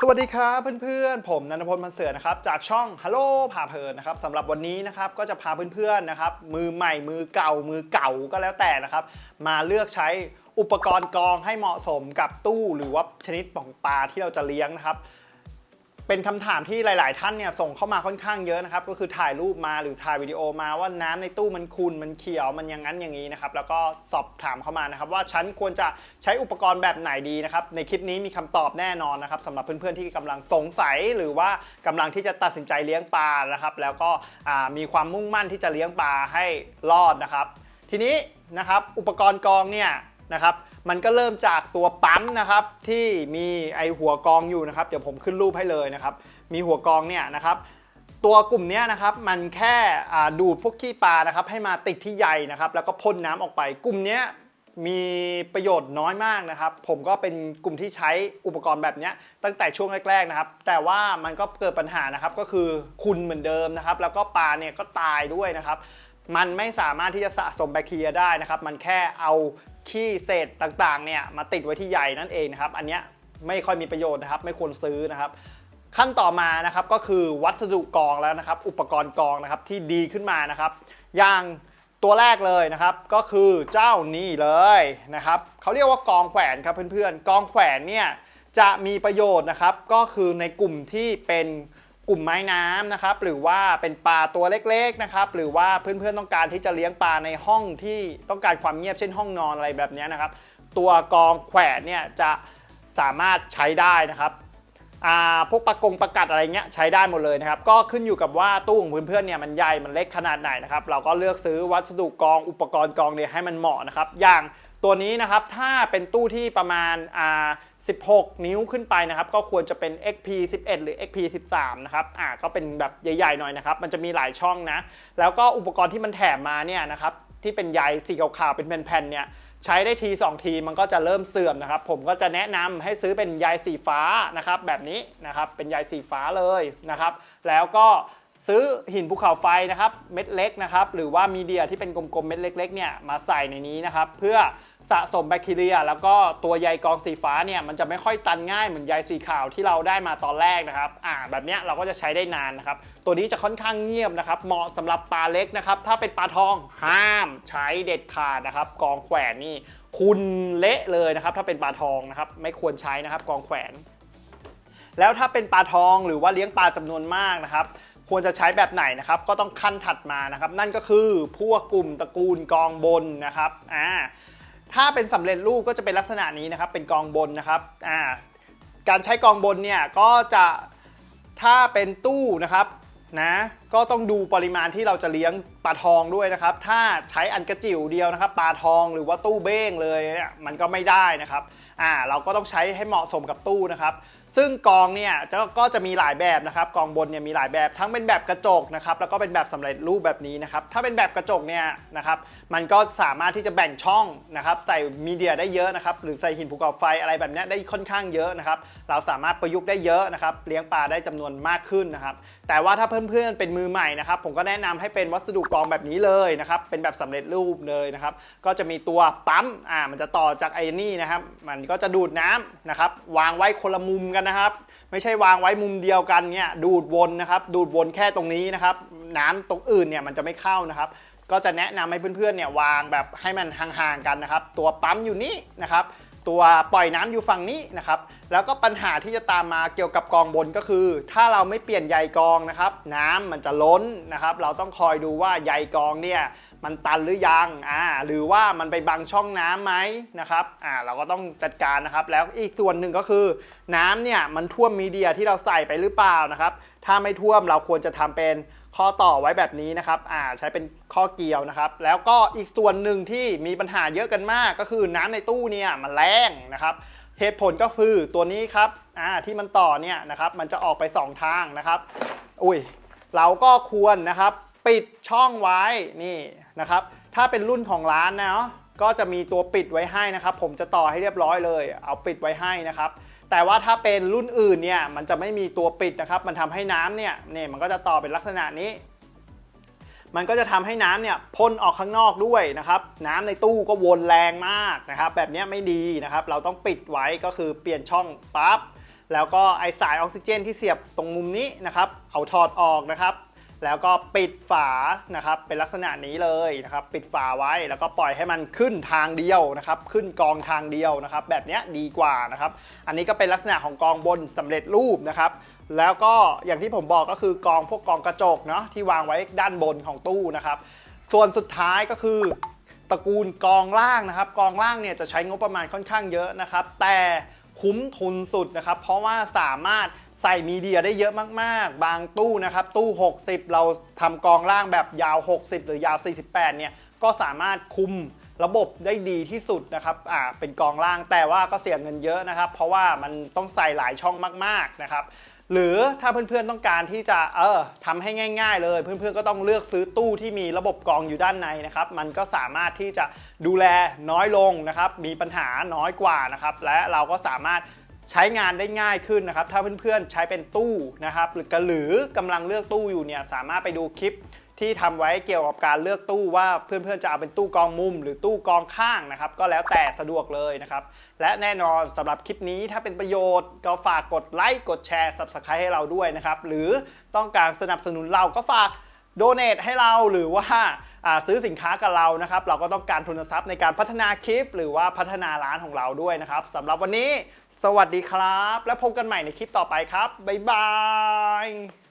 สวัสดีครับเพื่อนๆ ผมนันทพลมันเสือนะครับจากช่องฮัลโหลพาเพลินนะครับสำหรับวันนี้นะครับก็จะพาเพื่อนๆนะครับมือใหม่มือเก่ามือเก่าก็แล้วแต่นะครับ มาเลือกใช้อุปกรณ์กรองให้เหมาะสมกับตู้หรือว่าชนิดของปลาที่เราจะเลี้ยงนะครับ เป็นคำถามที่หลาย ๆ ท่านเนี่ยส่งเข้ามาค่อนข้างเยอะนะครับ ก็คือถ่ายรูปมาหรือถ่ายวิดีโอมาว่าน้ำในตู้มันขุ่นมันเขียวมันอย่างนั้นอย่างนี้นะครับ แล้วก็สอบถามเข้ามานะครับ ว่าฉันควรจะใช้อุปกรณ์แบบไหนดีนะครับ ในคลิปนี้มีคำตอบแน่นอนนะครับสำหรับเพื่อน ๆ ที่กำลังสงสัยหรือว่ากำลังที่จะตัดสินใจเลี้ยงปลานะครับ แล้วก็มีความมุ่งมั่นที่จะเลี้ยงปลาให้รอดนะครับ ทีนี้นะครับอุปกรณ์กรองเนี่ย นะครับ มันก็เริ่มจากตัวปั๊มนะครับที่มีไอหัวกองอยู่นะครับ เดี๋ยวผมขึ้นรูปให้เลยนะครับ มีหัวกองเนี่ยนะครับตัวกลุ่มนี้นะครับมันแค่ดูดพวกขี้ปลานะครับให้มาติดที่ใยนะครับ แล้วก็พ่นน้ำออกไป กลุ่มนี้มีประโยชน์น้อยมากนะครับ ผมก็เป็นกลุ่มที่ใช้อุปกรณ์แบบนี้ตั้งแต่ช่วงแรก ๆนะครับ แต่ว่ามันก็เกิดปัญหานะครับก็คือคุณเหมือนเดิมนะครับ แล้วก็ปลาเนี่ยก็ตายด้วยนะครับ มันไม่สามารถที่จะสะสมแบคทีเรียได้นะครับ มันแค่เอา ขี้เศษต่างๆเนี่ยมาติดไว้ที่ใยนั่นเองนะครับ อันเนี้ยไม่ค่อยมีประโยชน์นะครับ ไม่ควรซื้อนะครับ ขั้นต่อมานะครับก็คือวัสดุกองแล้วนะครับ อุปกรณ์กองนะครับที่ดีขึ้นมานะครับ อย่างตัวแรกเลยนะครับก็คือเจ้านี่เลยนะครับเขาเรียกว่ากองแขวนครับเพื่อนๆกองแขวนเนี่ยจะมีประโยชน์นะครับ ก็คือในกลุ่มที่เป็น กลุ่มไม้น้ำนะครับหรือว่าเป็นปลาตัวเล็กๆนะครับหรือว่าเพื่อนๆต้องการที่จะเลี้ยงปลาในห้องที่ต้องการความเงียบเช่นห้องนอนอะไรแบบนี้นะครับ ตัวกองแขวนเนี่ยจะสามารถใช้ได้นะครับอาพวกปลากงประกัดอะไรเงี้ยใช้ได้หมดเลยนะครับ ก็ขึ้นอยู่กับว่าตู้ของเพื่อนๆเนี่ยมันใหญ่มันเล็กขนาดไหนนะครับ เราก็เลือกซื้อวัสดุกรองอุปกรณ์กรองเนี่ยให้มันเหมาะนะครับ อย่าง ตัวนี้นะครับถ้าเป็นตู้ที่ประมาณอ่า16 นิ้วขึ้นไปนะครับก็ควรจะเป็น XP 11 หรือ XP 13นะครับอ่าก็เป็นแบบใหญ่ๆหน่อยนะครับมันจะมีหลายช่องนะ แล้วก็อุปกรณ์ที่มันแถมมาเนี่ยนะครับที่เป็นใยสีขาวๆเป็นแผ่นๆเนี่ยใช้ได้ที 2 ทีมันก็จะเริ่มเสื่อมนะครับ ผมก็จะแนะนำให้ซื้อเป็นใยสีฟ้านะครับแบบนี้นะครับเป็นใยสีฟ้าเลยนะครับ แล้วก็ ซื้อหินภูเขาไฟนะครับเม็ดเล็กนะครับหรือว่ามีเดียที่เป็นกลมๆเม็ดเล็กๆเนี่ยมาใส่ในนี้นะครับเพื่อสะสมแบคทีเรีย แล้วก็ตัวใยกองสีฟ้าเนี่ยมันจะไม่ค่อยตันง่ายเหมือนใยสีขาวที่เราได้มาตอนแรกนะครับอ่าแบบเนี้ยเราก็จะใช้ได้นานนะครับตัวนี้จะค่อนข้างเงียบนะครับเหมาะสำหรับปลาเล็กนะครับถ้าเป็นปลาทองห้ามใช้เด็ดขาดนะครับกองแขวนนี่คุณเละเลยนะครับถ้าเป็นปลาทองนะครับไม่ควรใช้นะครับกองแขวน แล้วถ้าเป็นปลาทองหรือว่าเลี้ยงปลาจำนวนมากนะครับ ควรจะใช้แบบไหนนะครับ ก็ต้องขั้นถัดมานะครับ นั่นก็คือพวกกลุ่มตระกูลกองบนนะครับอ่าถ้าเป็นสำเร็จรูปก็จะเป็นลักษณะนี้นะครับ เป็นกองบนนะครับอ่าการใช้กองบนเนี่ยก็จะถ้าเป็นตู้นะครับนะก็ต้องดูปริมาณที่เราจะเลี้ยงปลาทองด้วยนะครับ ถ้าใช้อันกระจิ๋วเดียวนะครับปลาทองหรือว่าตู้เบ้งเลยเนี่ยมันก็ไม่ได้นะครับอ่าเราก็ต้องใช้ให้เหมาะสมกับตู้นะครับ ซึ่งกองเนี่ยก็จะมีหลายแบบนะครับกองบนเนี่ยมีหลายแบบทั้งเป็นแบบกระจกนะครับแล้วก็เป็นแบบสำเร็จรูปแบบนี้นะครับถ้าเป็นแบบกระจกเนี่ยนะครับมันก็สามารถที่จะแบ่งช่องนะครับใส่มีเดียได้เยอะนะครับหรือใส่หินภูเขาไฟอะไรแบบนี้ได้ค่อนข้างเยอะนะครับเราสามารถประยุกต์ได้เยอะนะครับเลี้ยงปลาได้จำนวนมากขึ้นนะครับแต่ว่าถ้าเพื่อนๆเป็นมือใหม่นะครับผมก็แนะนำให้เป็นวัสดุกองแบบนี้เลยนะครับเป็นแบบสำเร็จรูปเลยนะครับก็จะมีตัวปั๊มอ่ามันจะต่อจากไอ้นี่นะครับมันก็จะดูดน้ำนะครับวางไว้คนละมุมกันนะครับ ไม่ใช่วางไว้มุมเดียวกันเนี่ยดูดวนนะครับ ดูดวนแค่ตรงนี้นะครับ น้ำตรงอื่นเนี่ยมันจะไม่เข้านะครับ ก็จะแนะนำให้เพื่อนๆเนี่ยวางแบบให้มันห่างๆกันนะครับ ตัวปั๊มอยู่นี้นะครับ ตัวปล่อยน้ำอยู่ฝั่งนี้นะครับ แล้วก็ปัญหาที่จะตามมาเกี่ยวกับกองบนก็คือ ถ้าเราไม่เปลี่ยนใยกองนะครับ น้ำมันจะล้นนะครับ เราต้องคอยดูว่าใยกองเนี่ยมันตันหรือยังอ่าหรือว่ามันไปบังช่องน้ำไหมนะครับอ่าเราก็ต้องจัดการนะครับ แล้วอีกส่วนหนึ่งก็คือ น้ำเนี่ยมันท่วมมีเดียที่เราใส่ไปหรือเปล่านะครับ ถ้าไม่ท่วมเราควรจะทำเป็น ข้อต่อไว้แบบนี้นะครับอ่าใช้เป็นข้อเกี่ยวนะครับ แล้วก็อีกส่วนหนึ่งที่มีปัญหาเยอะกันมาก ก็คือน้ำในตู้เนี่ยมันแรงนะครับ เหตุผลก็คือตัวนี้ครับอ่าที่มันต่อเนี่ยนะครับมันจะออกไป 2 ทางนะครับ อุ้ยเราก็ควรนะครับปิดช่องไว้นี่นะครับ ถ้าเป็นรุ่นของร้านนะก็จะมีตัวปิดไว้ให้นะครับ ผมจะต่อให้เรียบร้อยเลย เอาปิดไว้ให้นะครับ แต่ว่าถ้าเป็นรุ่นอื่นเนี่ยมันจะไม่มีตัวปิดนะครับ มันทำให้น้ำเนี่ยเนี่ยมันก็จะต่อเป็นลักษณะนี้ มันก็จะทำให้น้ำเนี่ยพ่นออกข้างนอกด้วยนะครับ น้ำในตู้ก็วนแรงมากนะครับ แบบนี้ไม่ดีนะครับ เราต้องปิดไว้ก็คือเปลี่ยนช่องปั๊บแล้วก็ไอสายออกซิเจนที่เสียบตรงมุมนี้นะครับ เอาถอดออกนะครับ แล้วก็ปิดฝานะครับเป็นลักษณะนี้เลยนะครับปิดฝาไว้แล้วก็ปล่อยให้มันขึ้นทางเดียวนะครับขึ้นกองทางเดียวนะครับแบบนี้ดีกว่านะครับอันนี้ก็เป็นลักษณะของกองบนสำเร็จรูปนะครับแล้วก็อย่างที่ผมบอกก็คือกองพวกกองกระจกเนาะที่วางไว้ด้านบนของตู้นะครับส่วนสุดท้ายก็คือตระกูลกองล่างนะครับ กองล่างเนี่ยจะใช้งบประมาณค่อนข้างเยอะนะครับ แต่คุ้มทุนสุดนะครับ เพราะว่าสามารถ ใส่มีเดียได้เยอะมากๆ บางตู้นะครับ ตู้ 60 เราทำกองล่างแบบยาว 60 หรือยาว 48 เนี่ย ก็สามารถคุมระบบได้ดีที่สุดนะครับอ่าเป็นกองล่างแต่ว่าก็เสียเงินเยอะนะครับ เพราะว่ามันต้องใส่หลายช่องมากๆนะครับ หรือถ้าเพื่อนๆต้องการที่จะเออทำให้ง่าย ๆ เลย เพื่อนๆก็ต้องเลือกซื้อตู้ที่มีระบบกองอยู่ด้านในนะครับ มันก็สามารถที่จะดูแลน้อยลงนะครับ มีปัญหาน้อยกว่านะครับ และเราก็สามารถ ใช้งานได้ง่ายขึ้นนะครับ ถ้าเพื่อนๆ ใช้เป็นตู้นะครับหรือกะหรือกำลังเลือกตู้อยู่เนี่ยสามารถไปดูคลิปที่ทำไว้เกี่ยวกับการเลือกตู้ว่าเพื่อนๆจะเอาเป็นตู้กองมุม หรือตู้กองข้างนะครับ ก็แล้วแต่สะดวกเลยนะครับ และแน่นอนสำหรับคลิปนี้ถ้าเป็นประโยชน์ ก็ฝากกดไลค์กดแชร์ Subscribe ให้เราด้วยนะครับ หรือต้องการสนับสนุนเราก็ฝากโดเน a t ให้เราหรือว่า ซื้อสินค้ากับเรานะครับ เราก็ต้องการทุนทรัพย์ในการพัฒนาคลิป หรือว่าพัฒนาร้านของเราด้วยนะครับสำหรับวันนี้ สวัสดีครับ และพบกันใหม่ในคลิปต่อไปครับบ๊ายบาย